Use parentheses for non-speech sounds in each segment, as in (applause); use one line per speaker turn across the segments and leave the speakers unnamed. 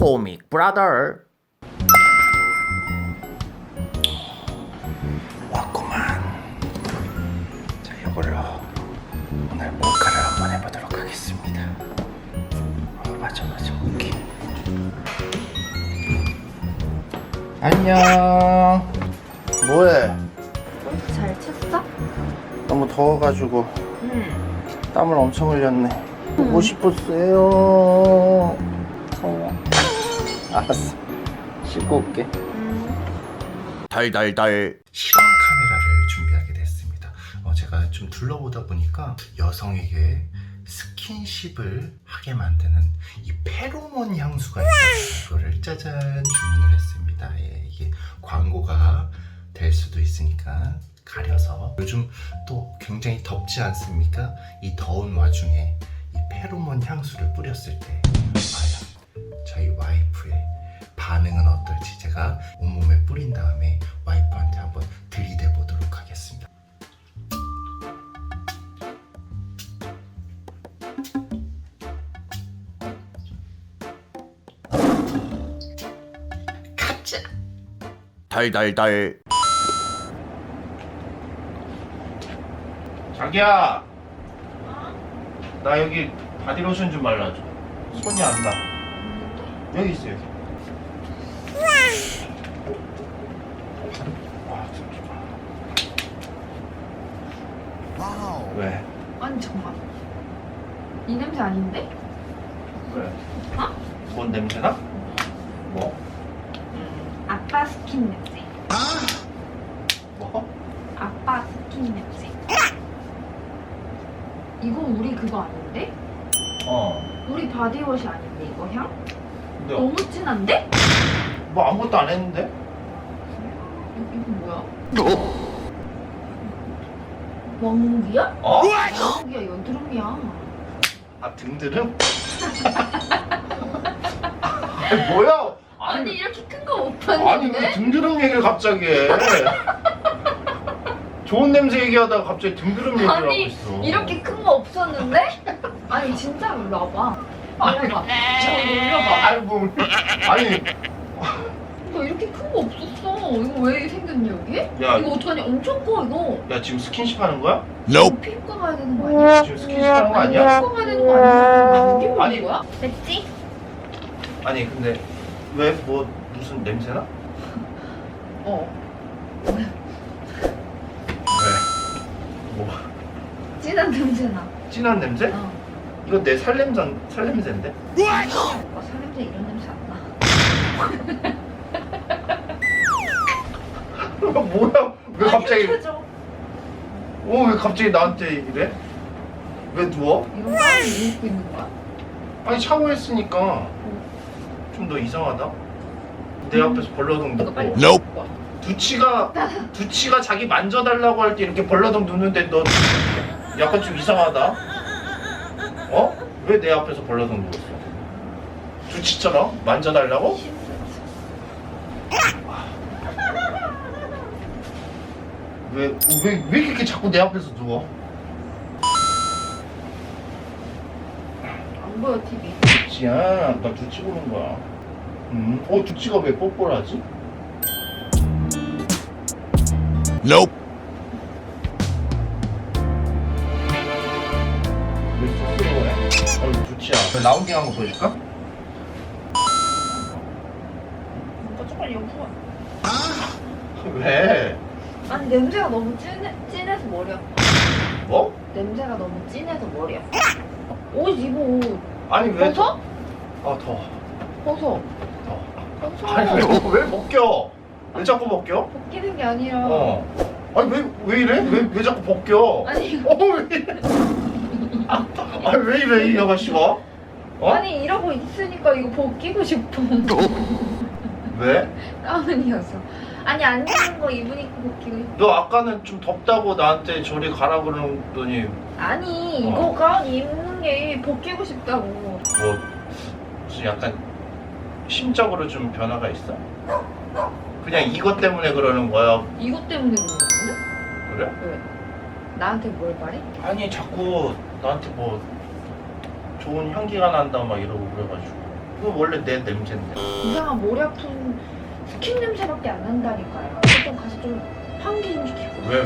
코믹 브라더
왔구만. 자, 이걸로 오늘 몰카를 한번 해보도록 하겠습니다. 어, 맞아, 맞아, 오케이. 안녕. 뭐해?
잘 쳤어?
너무 더워가지고
응.
땀을 엄청 흘렸네. 보고 싶었어요.
더워.
알았어. 씻고 올게.
달달달
실험 카메라를 준비하게 됐습니다. 어, 제가 좀 둘러보다 보니까 여성에게 스킨십을 하게 만드는 이 페로몬 향수가 있어요. 이거를 짜잔 주문을 했습니다. 예, 이게 광고가 될 수도 있으니까 가려서 요즘 또 굉장히 덥지 않습니까? 이 더운 와중에 이 페로몬 향수를 뿌렸을 때 과연 저희 와이프의 반응은 어떨지 제가 온몸에 뿌린 다음에 와이프한테 한번 들이대 보도록 하겠습니다. 가자.
달달달
자기야. 나 여기 바디로션 좀 발라줘. 손이 안 나. 여기 있어 여기. 아, 잠시만. 왜?
아니 잠깐. 이 냄새 아닌데?
왜?
어?
뭔 냄새나? 뭐?
아빠 스킨 냄새.
뭐?
아빠 스킨 냄새. 이거 우리 그거 아닌데?
어.
우리 바디워시 아닌데 이거 향?
근데
너무 진한데?
뭐 아무것도 안 했는데?
뭐야? 왕국이야?
어?
왕국이야 여드름이야.
아 등드름? 아니, 뭐야?
아니 이렇게 큰 거 못
아니 왜
봤는데?
등드름 얘기를 갑자기 해? 좋은 냄새 얘기하다가 갑자기 등드름 얘기를 하고
아니
있어.
이렇게 큰 거 없었는데? 아니 진짜 와봐. 올려봐. 저 올려봐.
아이고 아니
너 이렇게 큰 거 없었어. 이거 왜 생겼니 여기?
야.
이거 어떡하냐? 엄청 커 이거.
야 지금 스킨십 하는 거야?
이거 피부과 가야 되는 거 아니야?
지금 스킨십 하는 거 아니야?
피부과 가야 되는 거 아니야? 이게 뭐
아니.
거야? 됐지?
아니 근데 왜 뭐 무슨 냄새나? (laughs)
어.
왜? 뭐
진한 냄새나.
진한 냄새?
어.
이거 내 살냄새 살냄새인데?
오빠 살냄새 이런 냄새 안 나.
뭐야? 왜 갑자기?
펴줘.
어 왜 갑자기 나한테 이래? 왜 누워?
이런 거 안에 입고 있는 거야?
아니 샤워했으니까 좀 더 이상하다. 내 앞에서 벌러덩
이거 빨리
눕고
Nope.
와.
두치가 두치가 자기 만져달라고 할 때 이렇게 벌러덩 눕는데 너 약간 좀 이상하다. 어? 왜 내 앞에서 벌러덩 누웠어? 두치처럼 만져달라고? 왜 왜 왜 이렇게 자꾸 내 앞에서 누워?
안 보여 TV.
두치야, 나 두치 보는 거야. 음, 어 두치가 왜 뽀뽀를 하지?
Nope
왜 스스로 해? 어, 두치야. 나온 게 한번 보여줄까?
오빠 조금 와.
왜?
아니 냄새가 너무 진해, 진해서 머리 아파.
뭐?
냄새가 너무 진해서 머리 아파. 옷 입어 옷.
아니 왜?
벗어?
아 더워.
벗어.
더워.
벗어.
아니 왜, 왜 벗겨? 왜 자꾸 벗겨?
벗기는 게 아니라.
어. 아니 왜 왜 이래? 왜 왜 자꾸 벗겨?
아니.
어왜 이래? (laughs) 아니 왜 이래 이 아가씨가? 어?
아니 이러고 있으니까 이거 벗기고 싶어.
왜? (laughs)
가은이어서. 아니 안 입는 거 입으니까 벗기고 싶어.
너 아까는 좀 덥다고 나한테 저리 가라 그러더니
아니
어.
이거 가은 입는 게 벗기고 싶다고.
뭐 무슨 약간 심적으로 좀 변화가 있어? 그냥 이것 때문에 그러는 거야.
이것 때문에 그런 건데?
그래?
왜? 나한테 뭘 말해?
아니 자꾸 나한테 뭐 좋은 향기가 난다 막 이러고 그래가지고 그거 원래 내 냄새인데.
이상한 머리 아픈 스킨 냄새밖에 안 난다니까요. 좀 가서 좀 환기 좀 시키고.
왜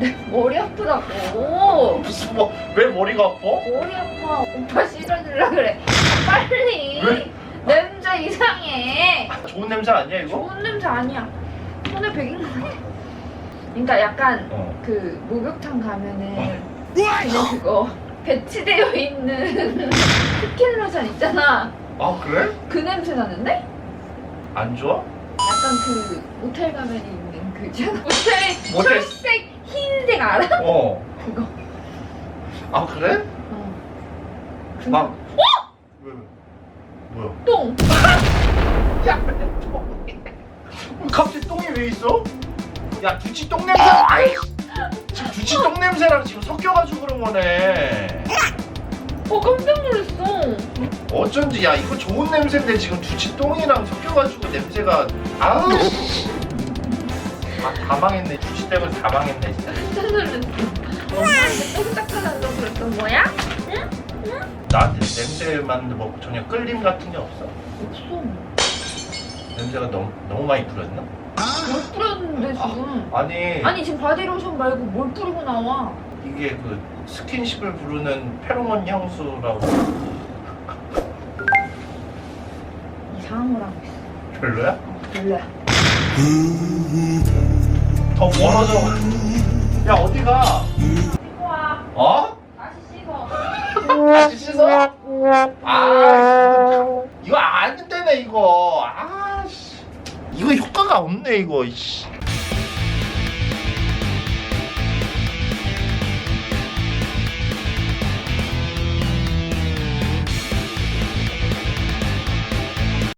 왜?
머리 아프다고.
무슨 뭐 왜 머리가 아파?
머리 아파. 오빠 씻어주려 그래. 빨리.
왜?
냄새 이상해.
좋은 냄새 아니야 이거?
좋은 냄새 아니야. 손에 베긴 거 같아. 그러니까 약간
어.
그 목욕탕 가면은 그냥 그거 배치되어 있는 스킨 로션 있잖아.
아 그래?
그 냄새 나는데?
안 좋아?
약간 그 모텔 가면 있는 그. 모텔
모텔.
초록색 흰색 알아?
어.
그거.
아 그래?
어.
막. 왜? 왜? 뭐야?
똥. (laughs)
야, 갑자기 똥이 왜 있어? 야, 두치 똥 냄새. 아이, 지금 두치 똥 냄새랑 지금 섞여가지고 그런 거네.
어 깜짝 놀랐어.
어쩐지 야 이거 좋은 냄새인데 지금 두치 똥이랑 섞여가지고 냄새가 아우. 아 다 망했네. 두치 때문에 다 망했네. 진짜.
깜짝 놀랐어. 엄마한테 똥 닦아달라고 그랬던 거야?
나한테 냄새만 먹고 전혀 끌림 같은 게 없어.
없어.
냄새가 너무 너무 많이 뿌렸나?
뭘 뿌렸는데 지금?
아니,
아니 지금 바디로션 말고 뭘 뿌리고 나와?
이게 그 스킨십을 부르는 페로몬 향수라고
거라고 했어.
별로야?
어, 별로야.
더 멀어져. 야 어디 가?
씻고 와.
어?
다시 씻어.
다시 씻어? 아 이거 안 되네 이거. 아씨 이거 효과가 없네 이거. 씨.